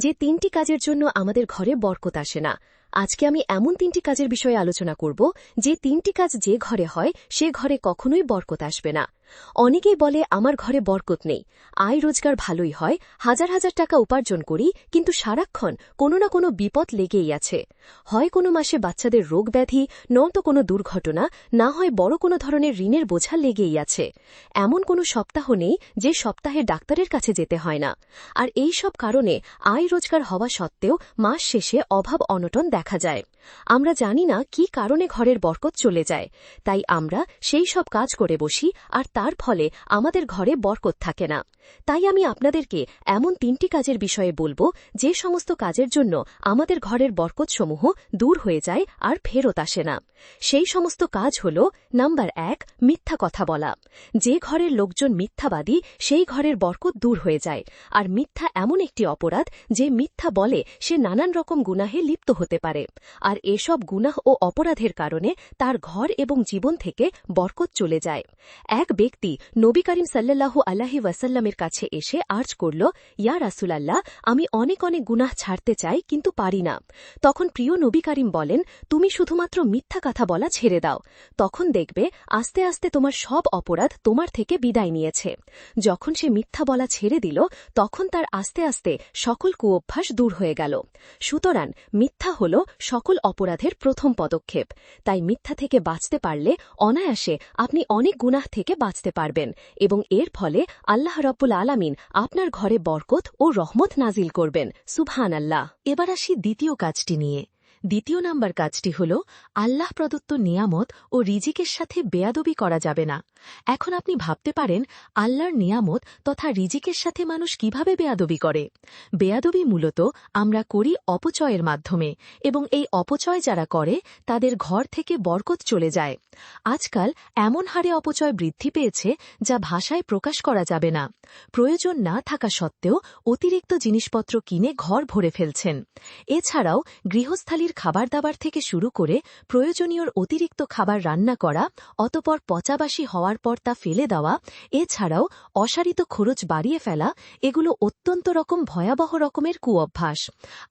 যে তিনটি কাজের জন্য আমাদের ঘরে বরকত আসে না। আজকে আমি এমন তিনটি কাজের বিষয়ে আলোচনা করব যে তিনটি কাজ যে ঘরে হয়, সে ঘরে কখনোই বরকত আসবে না। অনেকেই বলে, আমার ঘরে বরকত নেই। আয় রোজগার ভালোই হয়। হাজার হাজার টাকা উপার্জন করি, কিন্তু সারাক্ষণ কোনো না কোনো বিপদ লেগেই আছে। হয় কোনো মাসে বাচ্চাদের রোগ ব্যাধি, নয়তো কোনো দুর্ঘটনা, না হয় বড় কোনো ধরনের ঋণের বোঝা লেগেই আছে। এমন কোনো সপ্তাহ নেই যে সপ্তাহে ডাক্তারের কাছে যেতে হয় না। আর এই সব কারণে আয় রোজগার হওয়া সত্ত্বেও মাস শেষে অভাব অনটন দেখা যায়। আমরা জানি না কি কারণে ঘরের বরকত চলে যায়। তাই আমরা সেই সব কাজ করে বসি, আর তার ফলে আমাদের ঘরে বরকত থাকে না। তাই আমি আপনাদেরকে এমন তিনটি কাজের বিষয়ে বলব, যে সমস্ত কাজের জন্য আমাদের ঘরের বরকতসমূহ দূর হয়ে যায় আর ফেরত আসে না। সেই সমস্ত কাজ হল, নাম্বার এক, মিথ্যা কথা বলা। যে ঘরের লোকজন মিথ্যাবাদী, সেই ঘরের বরকত দূর হয়ে যায়। আর মিথ্যা এমন একটি অপরাধ, যে মিথ্যা বলে সে নানান রকম গুনাহে লিপ্ত হতে পারে। আর এসব গুনাহ ও অপরাধের কারণে তার ঘর এবং জীবন থেকে বরকত চলে যায়। এক ব্যক্তি নবী করিম সাল্লাল্লাহু আল্লাহি ওয়াসাল্লামের কাছে এসে আর্জ করল, ইয়া রাসুলাল্লাহ, আমি অনেক অনেক গুনাহ ছাড়তে চাই, কিন্তু পারি না। তখন প্রিয় নবী করিম বলেন, তুমি শুধুমাত্র মিথ্যা কথা বলা ছেড়ে দাও। তখন দেখবে, আস্তে আস্তে তোমার সব অপরাধ তোমার থেকে বিদায় নিয়েছে। যখন সে মিথ্যা বলা ছেড়ে দিল, তখন তার আস্তে আস্তে সকল কুঅভ্যাস দূর হয়ে গেল। সুতরাং মিথ্যা হল সকল অপরাধের প্রথম পদক্ষেপ। তাই মিথ্যা থেকে বাঁচতে পারলে অনায়াসে আপনি অনেক গুনাহ থেকে বাঁচতে পারবেন এবং এর ফলে আল্লাহ রব্বুল আলামিন আপনার ঘরে বরকত ও রহমত নাজিল করবেন। সুবহান আল্লাহ এবার আসি দ্বিতীয় কাজটি নিয়ে। দ্বিতীয় নাম্বার কাজটি হল, আল্লাহ প্রদত্ত নিয়ামত ও রিজিকের সাথে বেয়াদবি করা যাবে না। এখন আপনি ভাবতে পারেন, আল্লাহর নিয়ামত তথা রিজিকের সাথে মানুষ কীভাবে বেয়াদবি করে? বেয়াদবি মূলত আমরা করি অপচয়ের মাধ্যমে, এবং এই অপচয় যারা করে, তাদের ঘর থেকে বরকত চলে যায়। আজকাল এমন হারে অপচয় বৃদ্ধি পেয়েছে, যা ভাষায় প্রকাশ করা যাবে না। প্রয়োজন না থাকা সত্ত্বেও অতিরিক্ত জিনিসপত্র কিনে ঘর ভরে ফেলছেন। এছাড়াও গৃহস্থালীর খাবার দাবার থেকে শুরু করে প্রয়োজনীয় অতিরিক্ত খাবার রান্না করা, অতপর পচাবাসী হওয়ার পর তা ফেলে দেওয়া, এছাড়াও অসারিত খরচ বাড়িয়ে ফেলা, এগুলো অত্যন্ত রকম ভয়াবহ রকমের কুঅভ্যাস।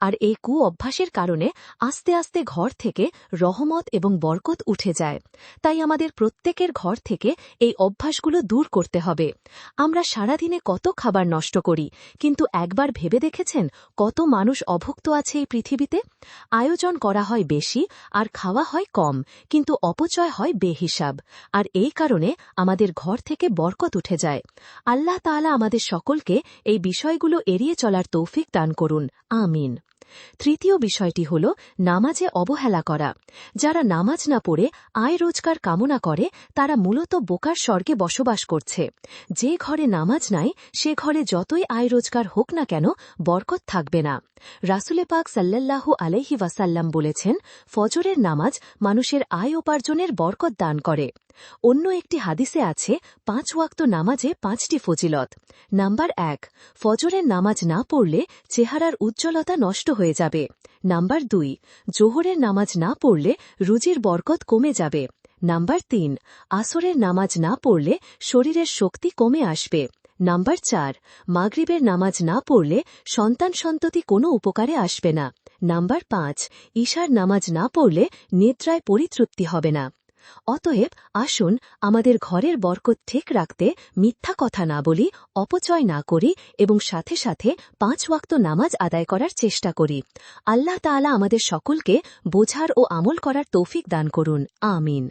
আর এই কুঅভ্যাসের কারণে আস্তে আস্তে ঘর থেকে রহমত এবং বরকত উঠে যায়। তাই আমাদের প্রত্যেকের ঘর থেকে এই অভ্যাসগুলো দূর করতে হবে। আমরা সারাদিনে কত খাবার নষ্ট করি, কিন্তু একবার ভেবে দেখেছেন কত মানুষ অভুক্ত আছে এই পৃথিবীতে? আয়োজন করা হয় বেশি আর খাওয়া হয় কম, কিন্তু অপচয় হয় বেহিসাব। আর এই কারণে আমাদের ঘর থেকে বরকত উঠে যায়। আল্লাহ তালা আমাদের সকলকে এই বিষয়গুলো এড়িয়ে চলার তৌফিক দান করুন। আমিন। তৃতীয় বিষয়টি হল নামাজে অবহেলা করা। যারা নামাজ না পড়ে, আয় রোজগার কামনা করে, তারা মূলত বোকার স্বর্গে বসবাস করছে। যে ঘরে নামাজ নাই, সে ঘরে যতই আয় রোজগার হোক না কেন, বরকত থাকবে না। রাসুলে পাক সাল্লাল্লাহু আলহি ওয়াসাল্লাম বলেছেন, ফজরের নামাজ মানুষের আয় উপার্জনের বরকত দান করে। অন্য একটি হাদিসে আছে, পাঁচ ওয়াক্ত নামাজে পাঁচটি ফজিলত। নাম্বার এক, ফজরের নামাজ না পড়লে চেহারার উজ্জ্বলতা নষ্ট হয়ে যাবে। নাম্বার দুই, জোহরের নামাজ না পড়লে রুজির বরকত কমে যাবে। নাম্বার তিন, আসরের নামাজ না পড়লে শরীরের শক্তি কমে আসবে। নাম্বার চার, মাগরিবের নামাজ না পড়লে সন্তান সন্ততি কোনো উপকারে আসবে না। নাম্বার পাঁচ, ঈশার নামাজ না পড়লে নিদ্রায় পরিতৃপ্তি হবে না। অতএব আসুন আমাদের ঘরের বরকত ঠিক রাখতে মিথ্যা কথা না বলি, অপচয় না করি এবং সাথে সাথে পাঁচ ওয়াক্ত নামাজ আদায় করার চেষ্টা করি। আল্লাহ তালা আমাদের সকলকে বোঝার ও আমল করার তৌফিক দান করুন। আমিন।